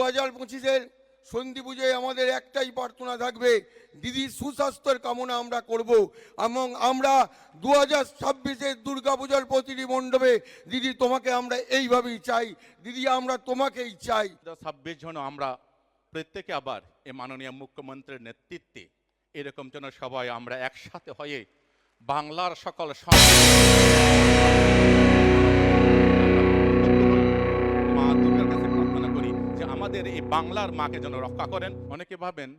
দু হাজার পঁচিশের সন্ধি পুজোয় আমাদের একটাই প্রার্থনা থাকবে, দিদির সুস্বাস্থ্যের কামনা আমরা করব এবং আমরা দু হাজার ছাব্বিশের দুর্গা পুজোর প্রতিটি মণ্ডপে, দিদি তোমাকে আমরা এইভাবেই চাই, দিদি আমরা তোমাকেই চাই। ছাব্বিশ জন আমরা প্রত্যেকে আবার এ মাননীয় মুখ্যমন্ত্রীর নেতৃত্বে এরকম যেন সবাই আমরা একসাথে হয়ে বাংলার সকল আমাদের এই বাংলার মাকে যেন রক্ষা করেন। অনেকে ভাবেন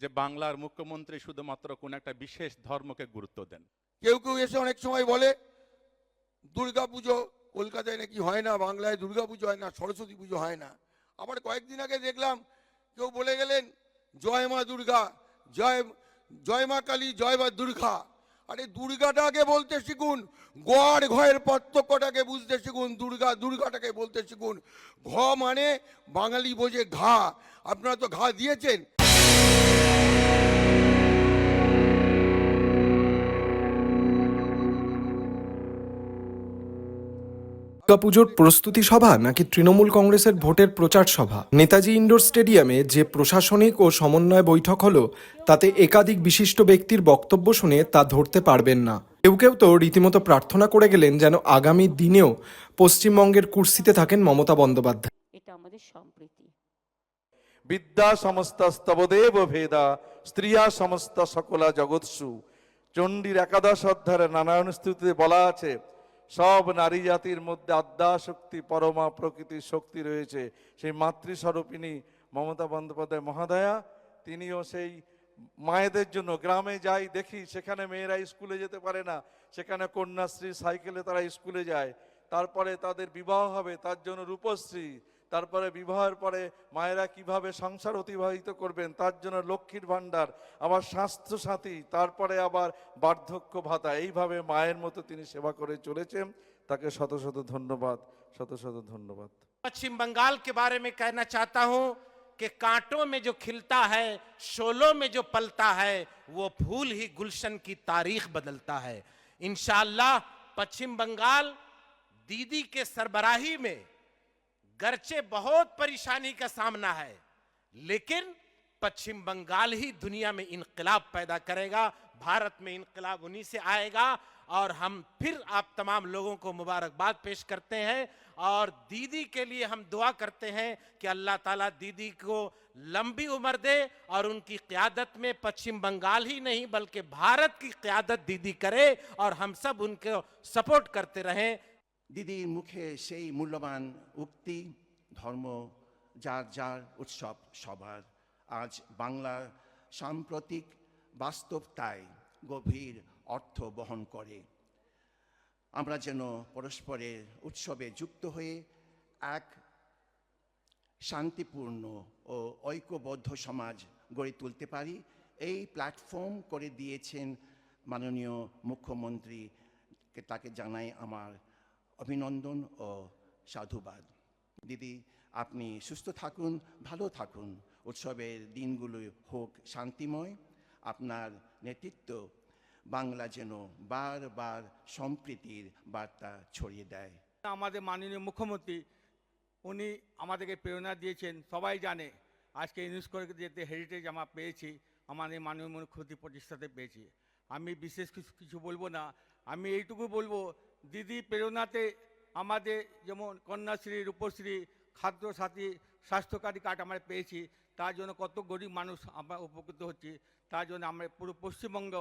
যে বাংলার মুখ্যমন্ত্রী শুধুমাত্র কোন একটা বিশেষ ধর্মকে গুরুত্ব দেন। কেউ কেউ এসে অনেক সময় বলে দুর্গা পুজো কলকাতায় নাকি হয় না বাংলায় দুর্গা পুজো হয় না সরস্বতী পুজো হয় না। আবার কয়েকদিন আগে দেখলাম কেউ বলে গেলেন জয় মা দুর্গা জয় জয় মা কালী জয় মা দুর্গা। আরে দুর্গাটাকে বলতে শিখুন, গড় ঘয়ের পার্থক্যটাকে বুঝতে শিখুন, দুর্গা, দুর্গাটাকে বলতে শিখুন। ঘ মানে বাঙালি বোঝে ঘা। আপনারা তো ঘা দিয়েছেন। দুর্গাপুজোর প্রস্তুতি সভা নাকি তৃণমূল কংগ্রেসের ভোটের প্রচার সভা? নেতাজি ইন্ডোর স্টেডিয়ামে যে প্রশাসনিক ও সমন্বয় বৈঠক হলো তাতে একাধিক বিশিষ্ট ব্যক্তির বক্তব্য শুনে তা ধরতে পারবেন না। কেউ কেউ তো রীতিমতো প্রার্থনা করে গেলেন যেন আগামী দিনেও পশ্চিমবঙ্গের কুর্সিতে থাকেন মমতা বন্দ্যোপাধ্যায়। এটা আমাদের সম্প্রীতি। বিদ্যা সমস্তস্তবদেব ভেদা স্ত্রিয়া সমস্ত সকলা জগৎসু। চণ্ডীর একাদশ অধ্যায়ের নানায়ণ স্তুতিতে বলা আছে সব নারী জাতির মধ্যে আদ্যা শক্তি, পরমা প্রকৃতির শক্তি রয়েছে। সেই মাতৃস্বরূপিনী মমতা বন্দ্যোপাধ্যায় মহাদয়া, তিনিও সেই মায়েদের জন্য গ্রামে যাই দেখি, সেখানে মেয়েরা স্কুলে যেতে পারে না, সেখানে কন্যাশ্রী সাইকেলে তারা স্কুলে যায়। তারপরে তাদের বিবাহ হবে, তার জন্য রূপশ্রী তারপরে বিবাহের পরে মায়েরা কিভাবে সংসার অতিবাহিত করবেন তার জন্য লক্ষ্মীর ভাণ্ডার আবার স্বাস্থ্য সাথী তারপরে আবার বার্ধক্য ভাতা এইভাবে মায়ের মতো তিনি সেবা করে চলেছেন তাকে শত শত ধন্যবাদ শত শত ধন্যবাদ पश्चिम बंगाल के बारे में कहना चाहता हूं कि कांटों में जो खिलता है शोलों में जो पलता है वो फूल ही गुलशन की तारीख बदलता है इंशाल्लाह पश्चिम बंगाल दीदी के सरबराही में गर्चे बहुत परेशानी का सामना है, लेकिन पश्चिम बंगाल ही दुनिया में इनकलाब पैदा करेगा, भारत में इनकलाब उन्हीं से आएगा, और हम फिर आप तमाम लोगों को मुबारकबाद पेश करते हैं, और दीदी के लिए हम दुआ करते हैं कि अल्लाह ताला दीदी को लंबी उम्र दे, और उनकी क्यादत में पश्चिम बंगाल ही नहीं, बल्कि भारत की क्यादत दीदी करे, और हम सब उनको सपोर्ट करते रहें। দিদির মুখে সেই মূল্যবান উক্তি, ধর্ম, যার যার উৎসব সবার আজ বাংলার সাম্প্রতিক বাস্তবতায় গভীর অর্থ বহন করে। আমরা যেন পরস্পরের উৎসবে যুক্ত হয়ে এক শান্তিপূর্ণ ও ঐক্যবদ্ধ সমাজ গড়ে তুলতে পারি, এই প্ল্যাটফর্ম করে দিয়েছেন মাননীয় মুখ্যমন্ত্রী, তাকে জানাই আমার অভিনন্দন ও সাধুবাদ। দিদি, আপনি সুস্থ থাকুন, ভালো থাকুন। উৎসবের দিনগুলো হোক শান্তিময়। আপনার নেতৃত্ব বাংলা যেন বারবার সম্প্রীতির বার্তা ছড়িয়ে দেয়। আমাদের মাননীয় মুখ্যমন্ত্রী, উনি আমাদেরকে প্রেরণা দিয়েছেন। সবাই জানে, আজকে ইউনেস্কো যেতে হেরিটেজ আমরা পেয়েছি, আমাদের মাননীয় মুখ্যমন্ত্রী প্রতিষ্ঠাতে পেয়েছি। আমি বিশেষ কিছু কিছু বলব না। আমি এইটুকু বলব, দিদি প্রেরণাতে আমাদের যেমন কন্যাশ্রী, রূপশ্রী খাদ্য সাথী স্বাস্থ্যকারী কার্ড আমরা পেয়েছি, তার জন্য কত গরিব মানুষ আমরা উপকৃত হচ্ছি, তার জন্য আমরা পুরো পশ্চিমবঙ্গ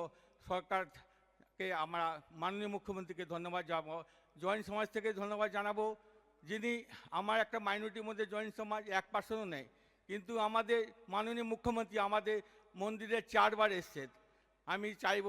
সরকারকে আমরা মাননীয় মুখ্যমন্ত্রীকে ধন্যবাদ জানাব। জয়েন্ট সমাজ থেকে ধন্যবাদ জানাব, যিনি আমার একটা মাইনরিটির মধ্যে জয়েন্ট সমাজ এক পার্সেন্টও নেই, কিন্তু আমাদের মাননীয় মুখ্যমন্ত্রী আমাদের মন্দিরে চারবার এসছেন। আমি চাইব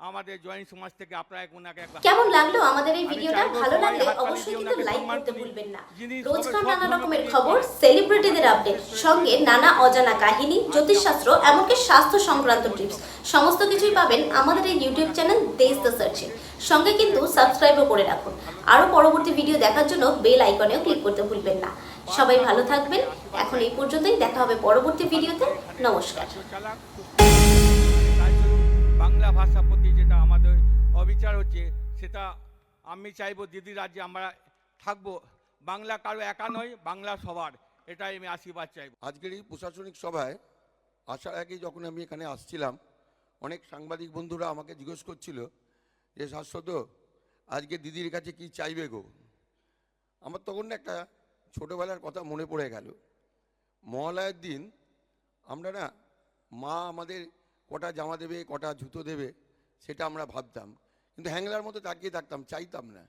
আমাদের জয়েন্ট সমাজ থেকে আপনারা ওনাকে কেমন লাগল আমাদের এই ভিডিওটা? ভালো লাগলে অবশ্যই কিন্তু লাইক করতে ভুলবেন না। রোজকার নানা রকমের খবর সেলিব্রিটিদের আপডেট সঙ্গে নানা অজানা কাহিনী জ্যোতিষশাস্ত্র এমনকি স্বাস্থ্য সংক্রান্ত টিপস সমস্ত কিছুই পাবেন আমাদের এই ইউটিউব চ্যানেল দেশ দ্য সার্চে সঙ্গে কিন্তু সাবস্ক্রাইবও করে রাখুন। আরও পরবর্তী ভিডিও দেখার জন্য বেল আইকনেও ক্লিক করতে ভুলবেন না। সবাই ভালো থাকবেন। এখন এই পর্যন্তই। দেখা হবে পরবর্তী ভিডিওতে নমস্কার। বাংলা ভাষার প্রতি যেটা আমাদের অবিচার হচ্ছে, সেটা আমি চাইব দিদি রাজ্যে আমরা থাকব। বাংলা কারও একা নয়, বাংলা সবার। এটাই আমি আশীর্বাদ চাইব। আজকের এই প্রশাসনিক সভায় আসার আগে যখন আমি এখানে আসছিলাম, অনেক সাংবাদিক বন্ধুরা আমাকে জিজ্ঞেস করছিল যে, শাশ্বত, আজকে দিদির কাছে কি চাইবে গো? আমার তখন একটা ছোটোবেলার কথা মনে পড়ে গেল। মহালয়ের দিন আমরা না, মা আমাদের কটা জামা দেবে, কটা জুতো দেবে, সেটা আমরা ভাবতাম। কিন্তু হ্যাংলার মতো তাকিয়ে থাকতাম, চাইতাম না।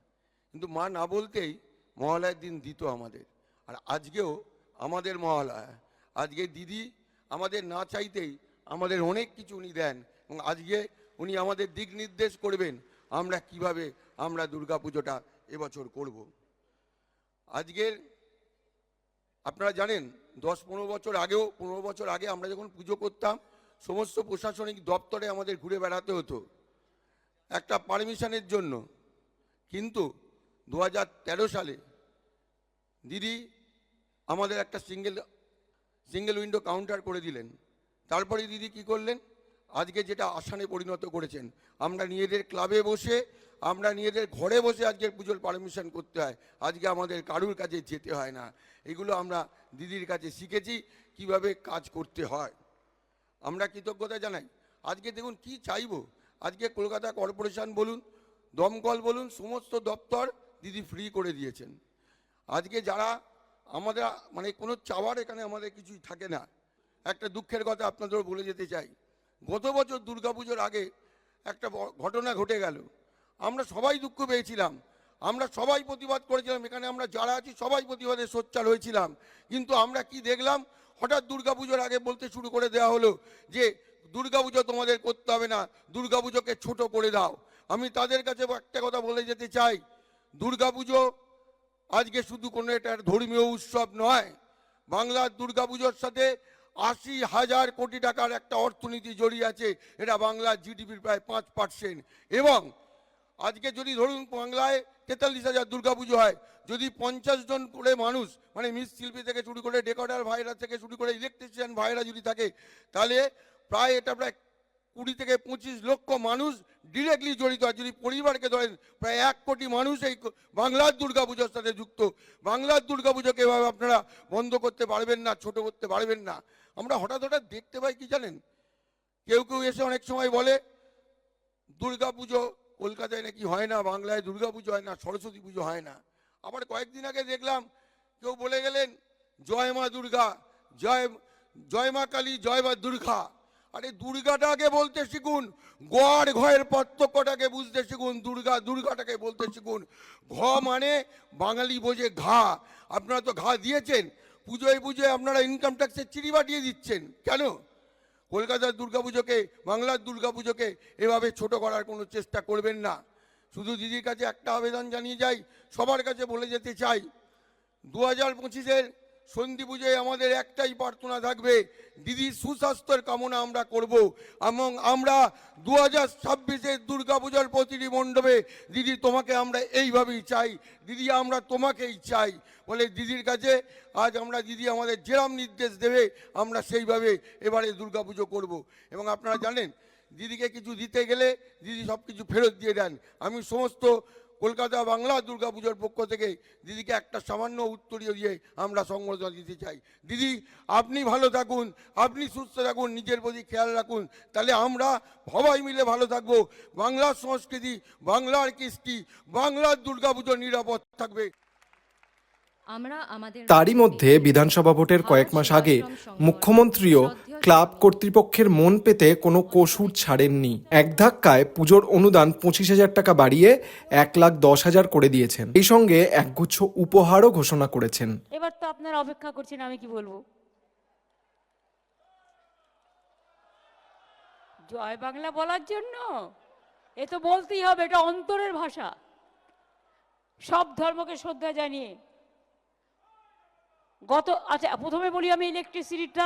কিন্তু মা না বলতেই মহালয়ের দিন দিত আমাদের। আর আজকেও আমাদের মহালয়া। আজকে দিদি আমাদের না চাইতেই আমাদের অনেক কিছু উনি দেন এবং আজকে উনি আমাদের দিক নির্দেশ করবেন, আমরা কীভাবে আমরা দুর্গা পুজোটা এবছর করব। আজকের, আপনারা জানেন, দশ পনেরো বছর আগেও, পনেরো বছর আগে আমরা যখন পুজো করতাম সমস্ত প্রশাসনিক দপ্তরে আমাদের ঘুরে বেড়াতে হতো। একটা পারমিশনের জন্য। কিন্তু দু হাজার তেরো সালে দিদি আমাদের একটা সিঙ্গেল সিঙ্গেল উইন্ডো কাউন্টার করে দিলেন। তারপরে দিদি কি করলেন? আজকে যেটা আসানে পরিণত করেছেন। আমরা নিজেদের ক্লাবে বসে, আমরা নিজেদের ঘরে বসে আজকের পুজোর পারমিশন করতে হয়। আজকে আমাদের কারুর কাছে যেতে হয় না। এগুলো আমরা দিদির কাছে শিখেছি, কীভাবে কাজ করতে হয়। আমরা কৃতজ্ঞতা জানাই। আজকে দেখুন কি চাইব? আজকে কলকাতা কর্পোরেশন বলুন, দমকল বলুন, সমস্ত দপ্তর দিদি ফ্রি করে দিয়েছেন। আজকে যারা আমাদের মানে কোনো চাওয়ার এখানে আমাদের কিছুই থাকে না। একটা দুঃখের কথা আপনাদের বলে যেতে চাই। গত বছর দুর্গাপুজোর আগে একটা ঘটনা ঘটে গেল। আমরা সবাই দুঃখ পেয়েছিলাম। আমরা সবাই প্রতিবাদ করেছিলাম। এখানে আমরা যারা আছি সবাই প্রতিবাদে সোচ্চার হয়েছিলাম। কিন্তু আমরা কি দেখলাম? হঠাৎ দুর্গাপুজোর আগে বলতে শুরু করে দেওয়া হলো যে, দুর্গাপুজো তোমাদের করতে হবে না, দুর্গাপুজোকে ছোট করে দাও। আমি তাদের কাছে একটা কথা বলে যেতে চাই। দুর্গাপুজো আজকে শুধু কোনো একটা ধর্মীয় উৎসব নয়। বাংলার দুর্গাপুজোর সাথে আশি হাজার কোটি টাকার একটা অর্থনীতি জড়িয়ে আছে। এটা বাংলার জিডিপির প্রায় পাঁচ পার্সেন্ট এবং আজকে যদি ধরুন বাংলায় তেতাল্লিশ হাজার দুর্গাপুজো হয় যদি পঞ্চাশ জন করে মানুষ মানে মৃৎশিল্পী থেকে শুরু করে ডেকোরেটর ভাইরা থেকে শুরু করে ইলেকট্রিশিয়ান ভাইরা যদি থাকে, তাহলে প্রায় এটা প্রায় কুড়ি থেকে পঁচিশ লক্ষ মানুষ ডিরেক্টলি জড়িত। আর যদি পরিবারকে ধরেন, প্রায় এক কোটি মানুষ এই বাংলার দুর্গাপুজোর সাথে যুক্ত। বাংলার দুর্গাপুজোকে এভাবে আপনারা বন্ধ করতে পারবেন না, ছোট করতে পারবেন না। আমরা হঠাৎ হঠাৎ দেখতে পাই কি জানেন? কেউ কেউ এসে অনেক সময় বলে, দুর্গাপুজো কলকাতায় নাকি হয় না, বাংলায় দুর্গাপুজো হয় না, সরস্বতী পুজো হয় না। আবার কয়েকদিন আগে দেখলাম কেউ বলে গেলেন, জয় মা দুর্গা, জয় জয় মা কালী, জয় মা দুর্গা। আরে দুর্গাটাকে বলতে শিখুন, গড় ঘয়ের পার্থক্যটাকে বুঝতে শিখুন, দুর্গা, দুর্গাটাকে বলতে শিখুন। ঘ মানে বাঙালি বোঝে ঘা। আপনারা তো ঘা দিয়েছেন, পুজোয় পুজোয় আপনারা ইনকাম ট্যাক্সের চিড়ি বাটিয়ে দিচ্ছেন। কেন? কলকাতার দুর্গাপুজোকে, বাংলার দুর্গাপুজোকে এভাবে ছোট করার কোনো চেষ্টা করবেন না। শুধু দিদির কাছে একটা আবেদন জানিয়ে যাই, সবার কাছে বলে যেতে চাই। দু হাজার পঁচিশের সন্ধি পুজোয় আমাদের একটাই প্রার্থনা থাকবে, দিদির সুস্বাস্থ্যের কামনা আমরা করব এবং আমরা দু হাজার ছাব্বিশের দুর্গা পুজোর প্রতিটি মণ্ডপে দিদি তোমাকে আমরা এইভাবেই চাই, দিদি আমরা তোমাকেই চাই বলে দিদির কাছে আজ আমরা দিদি আমাদের যেরাম নির্দেশ দেবে, আমরা সেইভাবে এবারে দুর্গা পুজো করব। এবং আপনারা জানেন দিদিকে কিছু দিতে গেলে দিদি সব কিছু ফেরত দিয়ে দেন। আমি সমস্ত কলকাতা বাংলা দুর্গা পুজোর পক্ষ থেকে দিদিকে একটা সামান্য উত্তরীয় দিয়ে আমরা সংবর্ধনা দিতে চাই। দিদি আপনি ভালো থাকুন আপনি সুস্থ থাকুন নিজের প্রতি খেয়াল রাখুন তাহলে আমরা সবাই মিলে ভালো থাকব। বাংলার সংস্কৃতি বাংলার কৃষ্টি বাংলার দুর্গা পুজো নিরাপদ থাকবে। আমরা তারই মধ্যে বিধানসভা ভোটের কয়েক মাস আগে মুখ্যমন্ত্রীও ক্লাব কর্তৃপক্ষের মন পেতে কোনো কসুর ছাড়েননি। এক ধাক্কায় পুজোর অনুদান পঁচিশ হাজার টাকা বাড়িয়ে এক লাখ দশ হাজার করে দিয়েছেন। এই সঙ্গে একগুচ্ছ উপহারও ঘোষণা করেছেন। এবার তো আপনারা অপেক্ষা করছেন, আমি কি বলব? জয় বাংলা বলার জন্য? এ তো বলতেই হবে, এটা অন্তরের ভাষা। সব ধর্মকে শ্রদ্ধা জানিয়ে। গত আচ্ছা প্রথমে বলি আমি ইলেকট্রিসিটিটা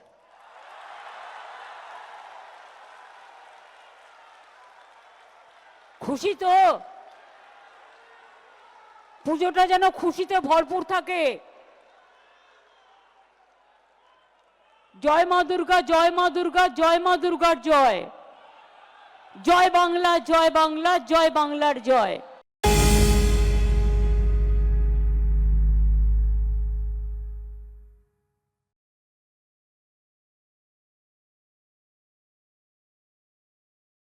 খুশি তো পুজোটা যেন খুশিতে ভরপুর থাকে। জয় মা দুর্গা, জয় মা দুর্গা, জয় মা দুর্গার জয়। জয় বাংলা জয় বাংলা, জয় বাংলার জয়।